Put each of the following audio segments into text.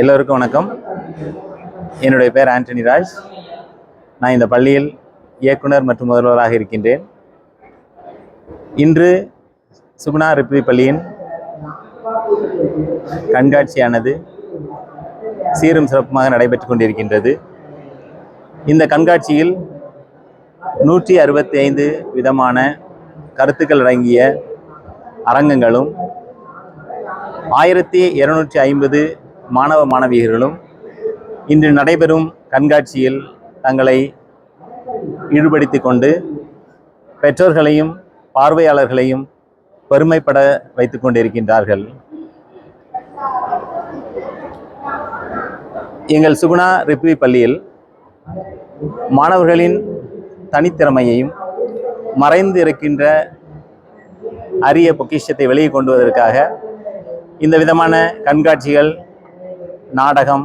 எல்லோருக்கும் வணக்கம். என்னுடைய பேர் ஆண்டனி ராஜ். நான் இந்த பள்ளியில் இயக்குனர் மற்றும் முதல்வராக இருக்கின்றேன். இன்று சுகுணா ரிப்வி பள்ளியின் கண்காட்சியானது சீரும் சிறப்புமாக நடைபெற்று கொண்டிருக்கின்றது. இந்த கண்காட்சியில் நூற்றி அறுபத்தி ஐந்து விதமான கருத்துக்கள் அடங்கிய அரங்கங்களும் ஆயிரத்தி இருநூற்றி ஐம்பது மாணவ மாணவியர்களும் இன்று நடைபெறும் கண்காட்சியில் தங்களை ஈடுபடுத்தி கொண்டு பெற்றோர்களையும் பார்வையாளர்களையும் பெருமைப்பட வைத்துக் கொண்டிருக்கின்றார்கள். எங்கள் சுகுணா ரிப்வி பள்ளியில் மாணவர்களின் தனித்திறமையையும் மறைந்து இருக்கின்ற அரிய பொக்கிஷத்தை வெளியே கொண்டு வருவதற்காக இந்த விதமான கண்காட்சிகள் நாடகம்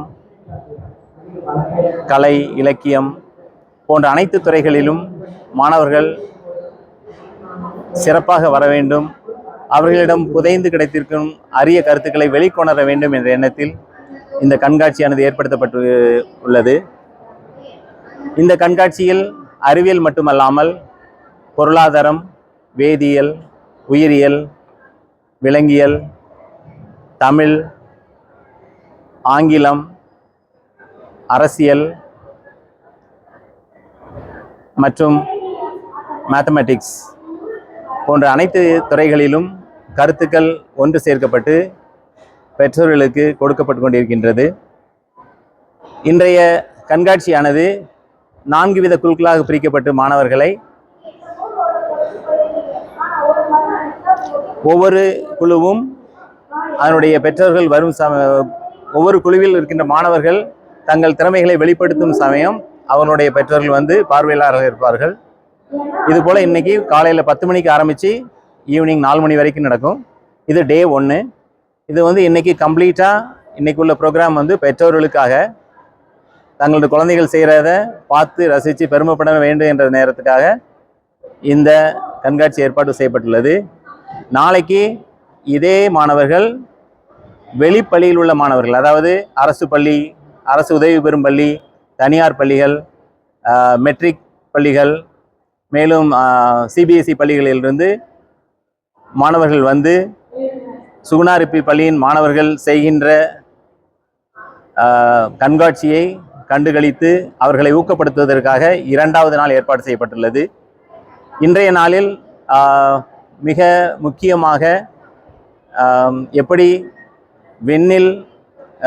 கலை இலக்கியம் போன்ற அனைத்து துறைகளிலும் மாணவர்கள் சிறப்பாக வர வேண்டும். அவர்களிடம் புதைந்து கிடைத்திருக்கும் அரிய கருத்துக்களை வெளிக்கொணர வேண்டும் என்ற எண்ணத்தில் இந்த கண்காட்சியானது ஏற்படுத்தப்பட்டு உள்ளது. இந்த கண்காட்சியில் அறிவியல் மட்டுமல்லாமல் பொருளாதாரம் வேதியியல் உயிரியல் விலங்கியல் தமிழ் ஆங்கிலம் அரசியல் மற்றும் மேத்தமெட்டிக்ஸ் போன்ற அனைத்து துறைகளிலும் கருத்துக்கள் ஒன்று சேர்க்கப்பட்டு பெற்றோர்களுக்கு கொடுக்கப்பட்டு கொண்டிருக்கின்றது. இன்றைய கண்காட்சியானது நான்கு வித குழுக்களாக பிரிக்கப்பட்டு மாணவர்களை ஒவ்வொரு குழுவும் அதனுடைய பெற்றோர்கள் வரும் சம ஒவ்வொரு குழுவில் இருக்கின்ற மாணவர்கள் தங்கள் திறமைகளை வெளிப்படுத்தும் சமயம் அவனுடைய பெற்றோர்கள் வந்து பார்வையாளராக இருப்பார்கள். இது போல் இன்றைக்கி காலையில் பத்து மணிக்கு ஆரம்பித்து ஈவினிங் நாலு மணி வரைக்கும் நடக்கும். இது டே ஒன்று இது வந்து இன்றைக்கி கம்ப்ளீட்டாக இன்றைக்கி உள்ள ப்ரோக்ராம் வந்து பெற்றோர்களுக்காக தங்களது குழந்தைகள் செய்கிறத பார்த்து ரசித்து பெருமைப்பட வேண்டும் என்ற நேரத்துக்காக இந்த கண்காட்சி ஏற்பாடு செய்யப்பட்டுள்ளது. நாளைக்கு இதே மாணவர்கள் வெளிப்பள்ளியில் உள்ள மாணவர்கள் அதாவது அரசு பள்ளி அரசு உதவி பெறும் பள்ளி தனியார் பள்ளிகள் மெட்ரிக் பள்ளிகள் மேலும் சிபிஎஸ்இ பள்ளிகளிலிருந்து மாணவர்கள் வந்து சுகுணாரிப்பி பள்ளியின் மாணவர்கள் செய்கின்ற கண்காட்சியை கண்டுகளித்து அவர்களை ஊக்கப்படுத்துவதற்காக இரண்டாவது நாள் ஏற்பாடு செய்யப்பட்டுள்ளது. இன்றைய நாளில் மிக முக்கியமாக எப்படி விண்ணில்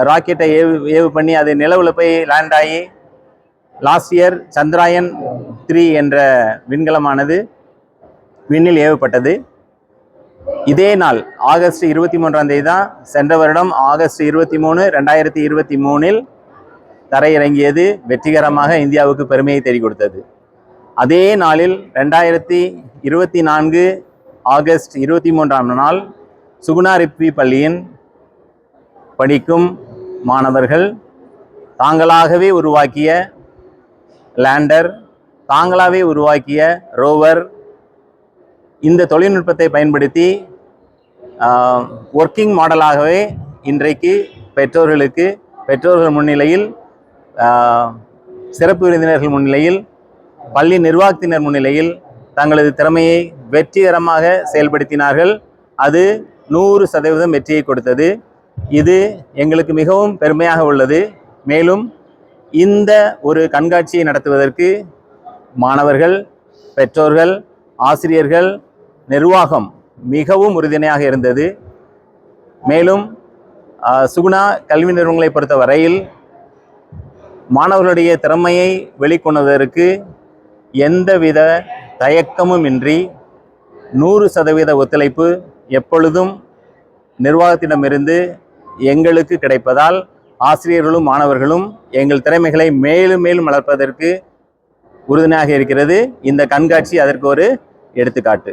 ராக்கெட்டை ஏவு ஏவு பண்ணி அது நிலவில் போய் லேண்ட் ஆகி லாஸ்ட் இயர் சந்திராயன் த்ரீ என்ற விண்கலமானது விண்ணில் ஏவப்பட்டது. இதே நாள் ஆகஸ்ட் இருபத்தி மூன்றாம் தேதி தான் சென்ற வருடம் ஆகஸ்ட் இருபத்தி மூணு ரெண்டாயிரத்தி இருபத்தி மூணில் தரையிறங்கியது வெற்றிகரமாக இந்தியாவுக்கு பெருமையை தேடிக் கொடுத்தது அதே நாளில் ரெண்டாயிரத்தி இருபத்தி நான்கு ஆகஸ்ட் இருபத்தி மூன்றாம் நாள் சுகுணா ரிப்பி பள்ளியின் படிக்கும் மாணவர்கள் தாங்களாகவே உருவாக்கிய லேண்டர் தாங்களாகவே உருவாக்கிய ரோவர் இந்த தொழில்நுட்பத்தை பயன்படுத்தி ஒர்க்கிங் மாடலாகவே இன்றைக்கு பெற்றோர்களுக்கு பெற்றோர்கள் முன்னிலையில் சிறப்பு விருந்தினர்கள் முன்னிலையில் பள்ளி நிர்வாகத்தினர் முன்னிலையில் தங்களது திறமையை வெற்றிகரமாக செயல்படுத்தினார்கள். அது நூறு சதவீதம் வெற்றியை கொடுத்தது. இது எங்களுக்கு மிகவும் பெருமையாக உள்ளது. மேலும் இந்த ஒரு கண்காட்சியை நடத்துவதற்கு மாணவர்கள் பெற்றோர்கள் ஆசிரியர்கள் நிர்வாகம் மிகவும் உறுதுணையாக இருந்தது. மேலும் சுகுணா கல்வி நிறுவனங்களை பொறுத்த வரையில் மாணவர்களுடைய திறமையை வெளிக்கொண்டதற்கு எந்தவித தயக்கமும் இன்றி நூறு சதவீத ஒத்துழைப்பு எப்பொழுதும் நிர்வாகத்திடமிருந்து எங்களுக்கு கிடைப்பதால் ஆசிரியர்களும் மாணவர்களும் எங்கள் திறமைகளை மேலும் மேலும் வளர்ப்பதற்கு உறுதுணையாக இருக்கிறது. இந்த கண்காட்சி அதற்கு ஒரு எடுத்துக்காட்டு.